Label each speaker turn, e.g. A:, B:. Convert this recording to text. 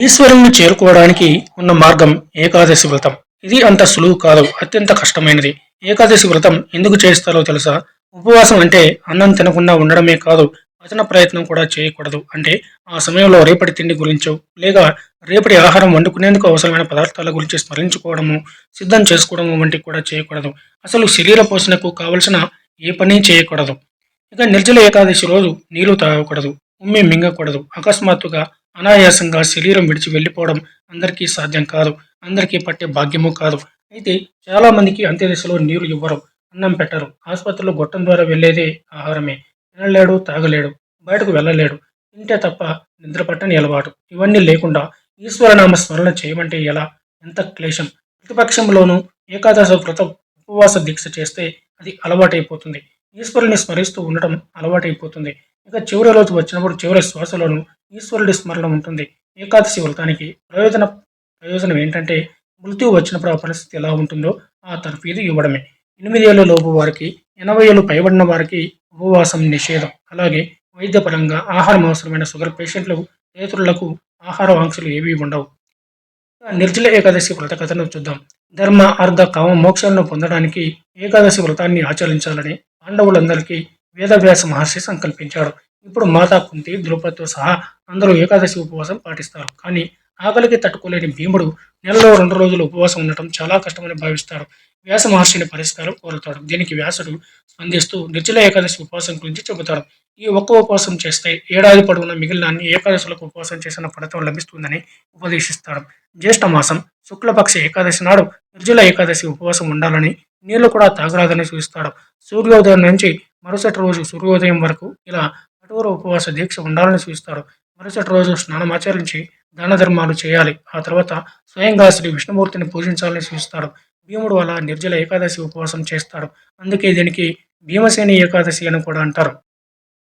A: ఈశ్వరుణ్ణి చేరుకోవడానికి ఉన్న మార్గం ఏకాదశి వ్రతం. ఇది అంత సులువు కాదు అత్యంత కష్టమైనది. ఏకాదశి వ్రతం ఎందుకు చేస్తారో తెలుసా? ఉపవాసం అంటే అన్నం తినకుండా ఉండడమే కాదు వచన ప్రయత్నం కూడా చేయకూడదు. అంటే ఆ సమయంలో రేపటి తిండి గురించో లేదా రేపటి ఆహారం వండుకునేందుకు అవసరమైన పదార్థాల గురించి స్మరించుకోవడము సిద్ధం చేసుకోవడము వంటివి కూడా చేయకూడదు. అసలు శరీర పోషణకు కావలసిన ఏ పని చేయకూడదు. ఇక నిర్జల ఏకాదశి రోజు నీళ్ళు తాగకూడదు ఉమ్మి మింగకూడదు. అకస్మాత్తుగా అనాయాసంగా శరీరం విడిచి వెళ్ళిపోవడం అందరికీ సాధ్యం కాదు అందరికీ పట్టే భాగ్యము కాదు. అయితే చాలా మందికి అంత్యదశలో నీరు ఇవ్వరు అన్నం పెట్టరు. ఆసుపత్రిలో గొట్టం ద్వారా వెళ్ళేదే ఆహారమే. తినలేడు తాగలేడు బయటకు వెళ్ళలేడు. తింటే తప్ప నిద్ర పట్టని అలవాటు. ఇవన్నీ లేకుండా ఈశ్వరనామ స్మరణ చేయమంటే ఎలా? ఎంత క్లేశం. ప్రతిపక్షంలోనూ ఏకాదశ వ్రతం ఉపవాస దీక్ష చేస్తే అది అలవాటైపోతుంది. ఈశ్వరుని స్మరిస్తూ ఉండటం అలవాటైపోతుంది. ఇక చివరి రోజు వచ్చినప్పుడు చివరి శ్వాసలోనూ ఈశ్వరుడి స్మరణ ఉంటుంది. ఏకాదశి వ్రతానికి ప్రయోజన ప్రయోజనం ఏంటంటే మృత్యువు వచ్చినప్పుడు ఆ పరిస్థితి ఎలా ఉంటుందో ఆ తర్ఫీదు ఇవ్వడమే. ఎనిమిది ఏళ్ళ లోపు వారికి ఎనభై ఏళ్ళు పైబడిన వారికి ఉపవాసం నిషేధం. అలాగే వైద్యపరంగా ఆహారం అవసరమైన షుగర్ పేషెంట్లు రైతులకు ఆహార వాంక్షలు ఏవీ ఉండవు. నిర్జల ఏకాదశి వ్రత కథను చూద్దాం. ధర్మ అర్ధ కామ మోక్షాలను పొందడానికి ఏకాదశి వ్రతాన్ని ఆచరించాలని పాండవులందరికీ వేదవ్యాస మహర్షి సంకల్పించాడు. ఇప్పుడు మాతా కుంతి ద్రౌపదితో సహా అందరూ ఏకాదశి ఉపవాసం పాటిస్తారు. కానీ ఆకలికి తట్టుకోలేని భీముడు నెలలో రెండు రోజులు ఉపవాసం ఉండటం చాలా కష్టమని భావిస్తాడు వ్యాస మహర్షిని పరిష్కారం కోరుతాడు. దీనికి వ్యాసుడు స్పందిస్తూ నిర్జల ఏకాదశి ఉపవాసం గురించి చెబుతాడు. ఈ ఒక్క ఉపవాసం చేస్తే ఏడాది పొడవున మిగిలిన అన్ని ఏకాదశులకు ఉపవాసం చేసిన ఫలితం లభిస్తుందని ఉపదేశిస్తాడు. జ్యేష్ఠ మాసం శుక్లపక్ష ఏకాదశి నాడు నిర్జల ఏకాదశి ఉపవాసం ఉండాలని నీళ్ళు కూడా తాగరాదని సూచిస్తాడు. సూర్యోదయం నుంచి మరుసటి రోజు సూర్యోదయం వరకు ఇలా కఠోర ఉపవాస దీక్ష ఉండాలని సూచిస్తారు మరుసటి రోజు స్నానం ఆచరించి దాన ధర్మాలు చేయాలి. ఆ తర్వాత స్వయంగా శ్రీ విష్ణుమూర్తిని పూజించాలని సూచిస్తాడు భీముడు అలా నిర్జల ఏకాదశి ఉపవాసం చేస్తాడు. అందుకే దీనికి భీమసేని ఏకాదశి అని కూడా అంటారు.